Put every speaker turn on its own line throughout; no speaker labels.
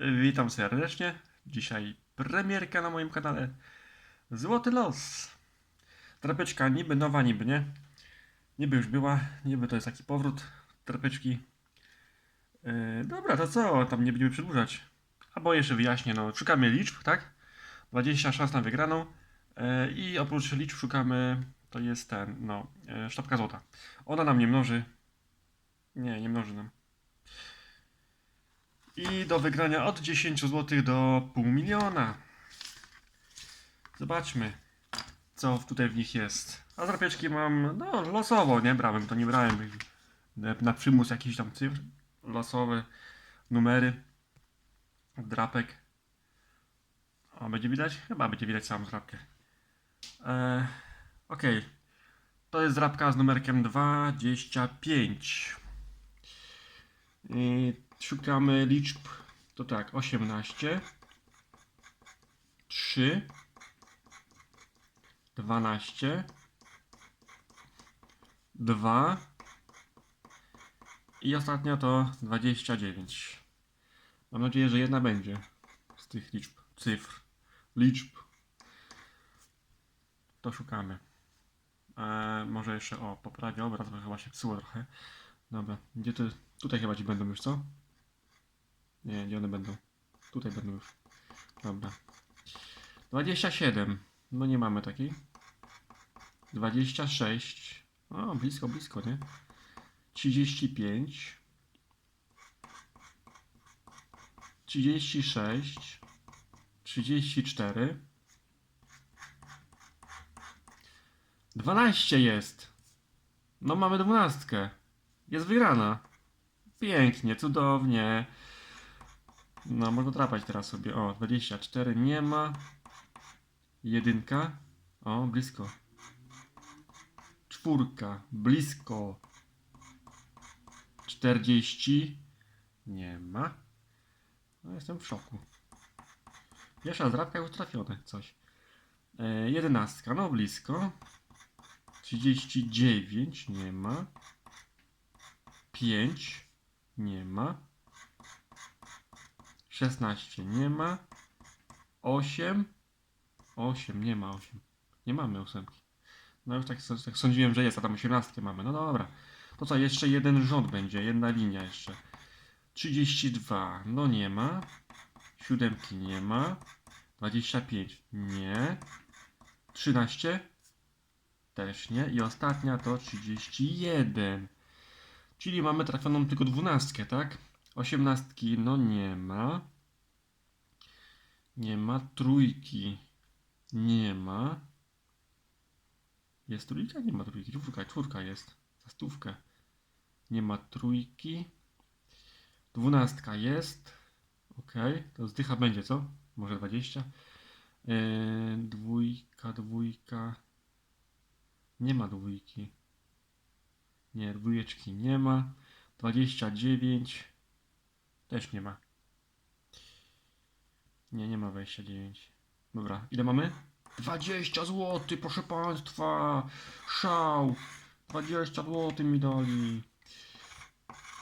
Witam serdecznie. Dzisiaj premierka na moim kanale. Złoty los. Trapeczka niby nowa, niby nie. Niby już była, niby to jest taki powrót trapeczki. Yy, dobra, to co? Tam nie będziemy przedłużać. Albo jeszcze wyjaśnię, no szukamy liczb, tak? 20 szans na wygraną. Yy, I oprócz liczb szukamy, to jest ten, no, yy, sztabka złota. Ona nam nie mnoży. Nie, nie mnoży nam. I do wygrania od 10 zł do pół miliona. Zobaczmy, co tutaj w nich jest. A drapieczki mam, no, losowo, nie brałem, to nie brałem na- przymus jakichś tam cyfr. Losowe numery. Drapek. O, będzie widać? Chyba będzie widać samą drapkę. E, Okej. To jest drapka z numerkiem 25. I szukamy liczb. To tak, 18, 3, 12, 2 i ostatnio to 29. Mam nadzieję, że jedna będzie z tych liczb, cyfr, liczb. To szukamy. E, może jeszcze, o, poprawię obraz, bo chyba się psuło trochę. Dobra, gdzie ty? Tutaj chyba ci będą już, co? Nie, gdzie one będą? Tutaj będą już. Dobra. 27. No nie mamy takiej. 26. O, blisko, blisko, nie? 35. 36. 34. 12 jest. No mamy dwunastkę. Jest wygrana. Pięknie, cudownie. No, można trapać teraz sobie. O, 24 nie ma. Jedynka. O, blisko. Czwórka, blisko. 40 nie ma. No, jestem w szoku. Pierwsza zdrabka już trafione, coś. E, jedenastka, no blisko. 39 nie ma. 5 nie ma. 16 nie ma. 8 8 nie ma 8. Nie mamy ósemki. No już tak, tak sądziłem, że jest, a tam 18 mamy. No dobra. To co, jeszcze jeden rząd będzie, jedna linia jeszcze. 32 no nie ma. Siódemki nie ma. 25 nie. 13 też nie. I ostatnia to 31. Czyli mamy trafioną tylko dwunastkę, tak? Osiemnastki, no nie ma. Nie ma. Trójki. Nie ma. Jest trójka? Nie ma trójki. Czwórka, czwórka jest. Za stówkę. Nie ma trójki. Dwunastka jest. Ok. To zdycha będzie, co? Może 20. Yy, dwójka, dwójka. Nie ma dwójki. Nie, dwójeczki nie ma. 29 też nie ma. Nie, nie ma 29. Dobra, ile mamy? 20 zł, proszę państwa! Szał! 20 zł mi dali.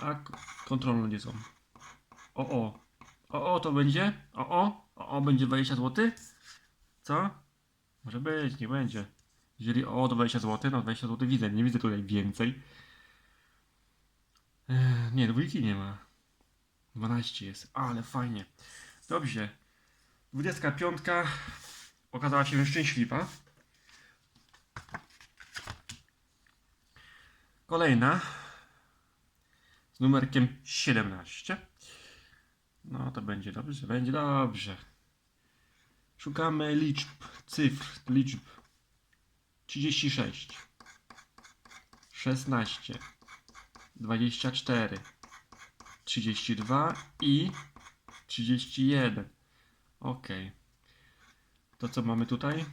A k- kontrolne gdzie są? O, o. O, o, to będzie? O, o. O, o, będzie 20 zł? Co? Może być, nie będzie. Jeżeli o, to 20 zł, no 20 zł widzę, nie widzę tutaj więcej. Nie, dwójki nie ma. 12 jest, ale fajnie. Dobrze. 25 okazała się szczęśliwa. Kolejna z numerkiem 17. No to będzie dobrze, będzie dobrze. Szukamy liczb, cyfr, liczb. 36 16 24 32 i 31 ok to co mamy tutaj?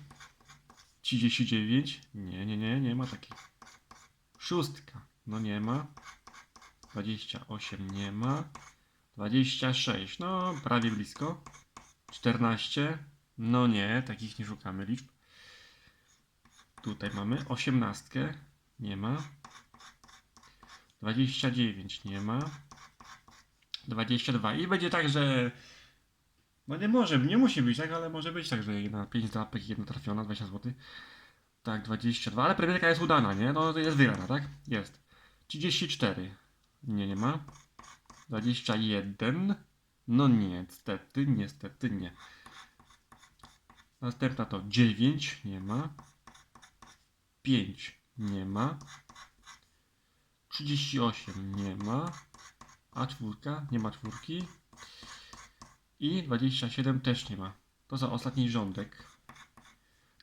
39 nie nie nie nie ma takiej. Szóstka. No nie ma. 28 nie ma. 26 no prawie blisko. 14 no nie takich nie szukamy liczb. Tutaj mamy 18. Nie ma. 29 nie ma. 22. I będzie tak, że No nie może, nie musi być tak, ale może być tak, że jedna 5 drapek jedna trafiona, 20 zł. Tak, 22, ale premierka jest udana, nie? No to jest wygrana, tak? Jest. 34. Nie, nie ma. 21. No niestety, niestety nie. Następna to 9, nie ma. 5, nie ma. 38, nie ma. A czwórka, nie ma czwórki. I 27 też nie ma. To za ostatni rządek.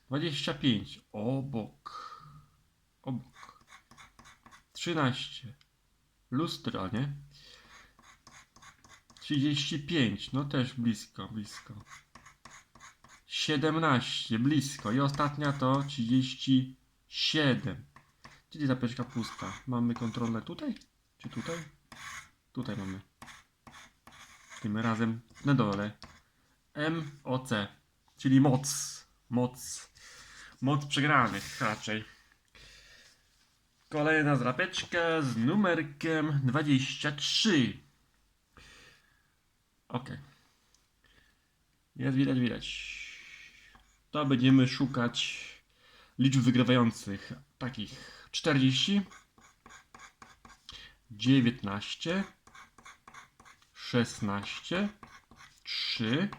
25, obok. Obok. 13. Lustro, nie? 35, no też blisko, blisko. 17, blisko. I ostatnia to 37. Czyli zapeczka pusta. Mamy kontrolę tutaj? Czy tutaj? Tutaj mamy. Tym razem na dole. MOC, czyli moc. Moc. Moc przegranych raczej. Kolejna zrapeczka z numerkiem 23. Ok. Jest widać, widać. To będziemy szukać liczb wygrywających takich 40, 19, 16, 3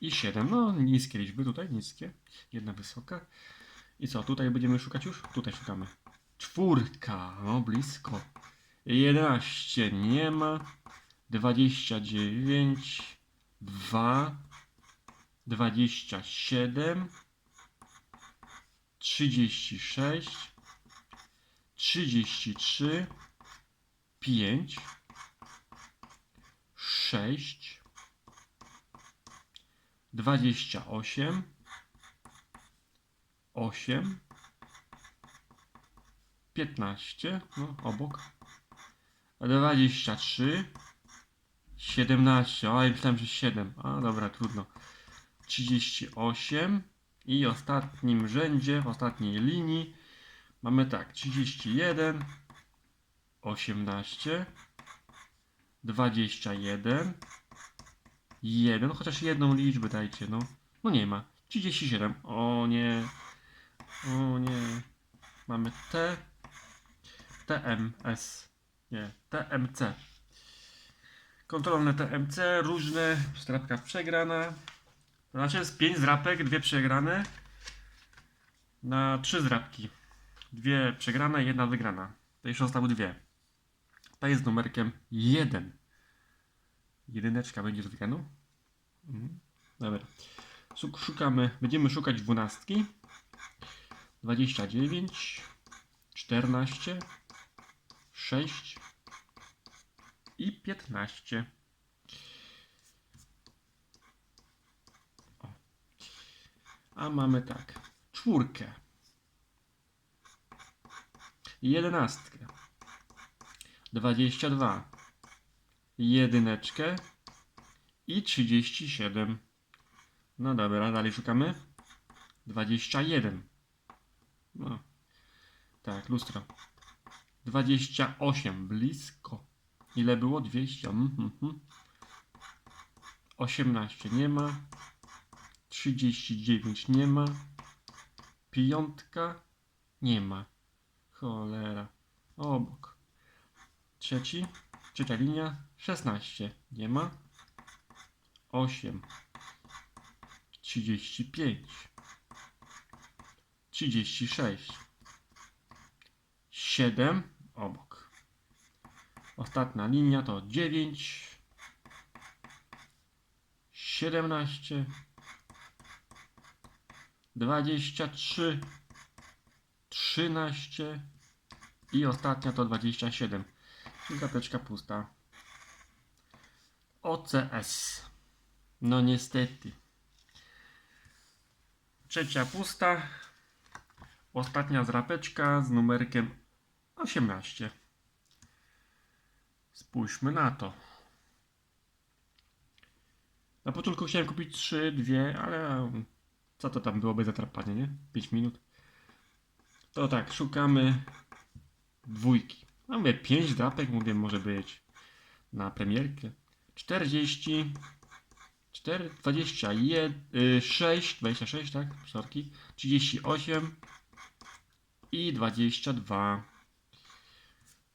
i 7. No, niskie liczby tutaj, niskie. Jedna wysoka. I co, tutaj będziemy szukać już? Tutaj szukamy. Czwórka, no blisko. 11 nie ma. 29, 2, 27, 36, 33, 5, 6, 28, 8, 15, no obok, 23, 17, oj myślałem, że 7, a dobra, trudno, 38 i w ostatnim rzędzie, w ostatniej linii mamy tak, 31, 18, 21, 1, chociaż jedną liczbę dajcie, no. No nie ma. 37. O nie. O nie. Mamy T. TMS. Nie. TMC. Kontrolne TMC, różne. Strapka przegrana. Znaczy jest 5 zrapek, dwie przegrane. Na 3 zrapki. Dwie przegrane, jedna wygrana. To jeszcze zostały dwie. Ta jest numerkiem 1. Jedyneczka będzie z wygranu. Mhm. Dobra. Szuk- Szukamy, będziemy szukać dwunastki. 29, 14, 6 i 15. O. A mamy tak. Czwórkę. Jedenastkę. 22. Jedyneczkę i 37. No dobra, dalej szukamy. 21. No. Tak, lustro. 28, blisko. Ile było? 200. Mhm, mhm. 18 nie ma. 39 nie ma. Piątka nie ma. Cholera. Obok. Trzeci. Trzecia linia. 16 nie ma. 8, 35, 36, 7 obok. Ostatnia linia to 9, 17, 23, 13 i ostatnia to 27. Zapeczka pusta. OCS. No niestety. Trzecia pusta. Ostatnia zrapeczka z numerkiem 18. Spójrzmy na to. Na początku chciałem kupić 3, 2, ale co to tam byłoby zatrapanie, nie? 5 minut. To tak, szukamy dwójki. No mówię, 5 drapek, mówię, może być na premierkę. 40, 4, 26, 26, tak? Sorki. 38 i 22.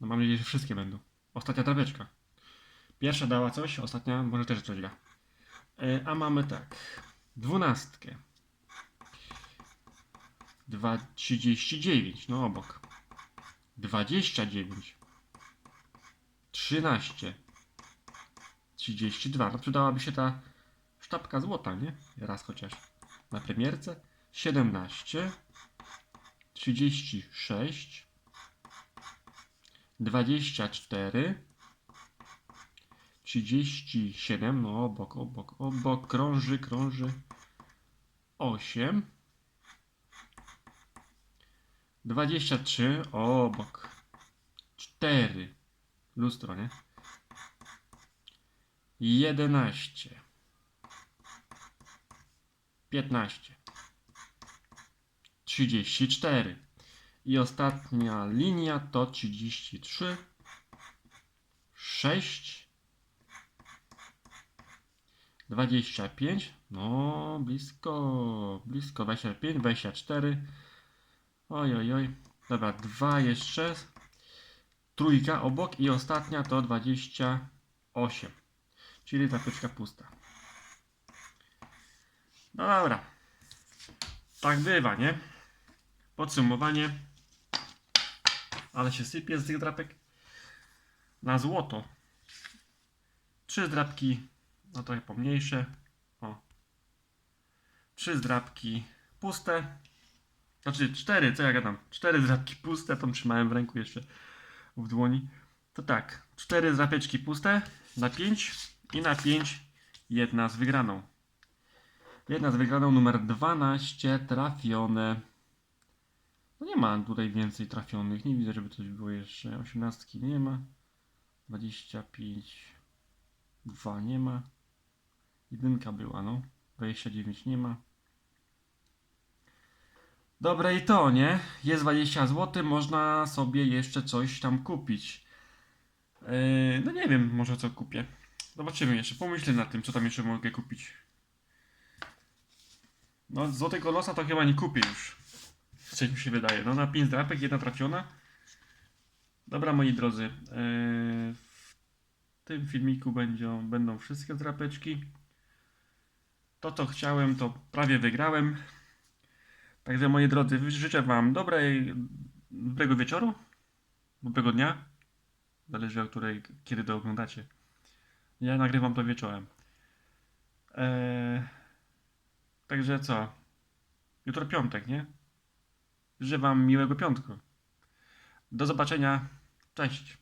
No mam nadzieję, że wszystkie będą. Ostatnia drapeczka. Pierwsza dała coś, ostatnia może też coś da. E, A mamy tak. Dwunastkę. Dwa, 39, no obok. 29. 13. 32. No przydałaby się ta sztabka złota, nie? Raz chociaż. Na premierce. 17. 36. 24. 37. No obok, obok, obok. Krąży, krąży. 8. 23. Obok. 4. Lustro, nie? 11 15 34 i ostatnia linia to 33 6 25 no blisko blisko 25 24 oj oj oj. Dobra dwa jeszcze. Trójka obok i ostatnia to 28 czyli tapeczka pusta. No dobra. Tak bywa nie? Podsumowanie. Ale się sypie z tych drapek. Na złoto. Trzy zdrapki no trochę pomniejsze. O. Trzy zdrapki puste znaczy cztery, co ja gadam cztery zdrapki puste, tą trzymałem w ręku jeszcze w dłoni to tak, cztery zdrapeczki puste na 5 i na 5 jedna z wygraną jedna z wygraną numer 12 trafione no nie ma tutaj więcej trafionych. Nie widzę, żeby coś było jeszcze. 18 nie ma. 25. 2 nie ma. Jedynka była, no. 29 nie ma. Dobre i to, nie? Jest 20 zł, można sobie jeszcze coś tam kupić. Yy, no nie wiem, może co kupię. Zobaczymy jeszcze, pomyślę nad tym, co tam jeszcze mogę kupić. No, złotego losa to chyba nie kupię już. Coś mi się wydaje. No na 5 drapek, jedna trafiona. Dobra, moi drodzy. Yy, w tym filmiku będą, będą wszystkie drapeczki. To, co chciałem, to prawie wygrałem. Także, moi drodzy, życzę Wam dobrej, dobrego wieczoru, dobrego dnia. Zależy od której, kiedy to oglądacie. Ja nagrywam to wieczorem. Eee, także co? Jutro piątek, nie? Życzę Wam miłego piątku. Do zobaczenia. Cześć.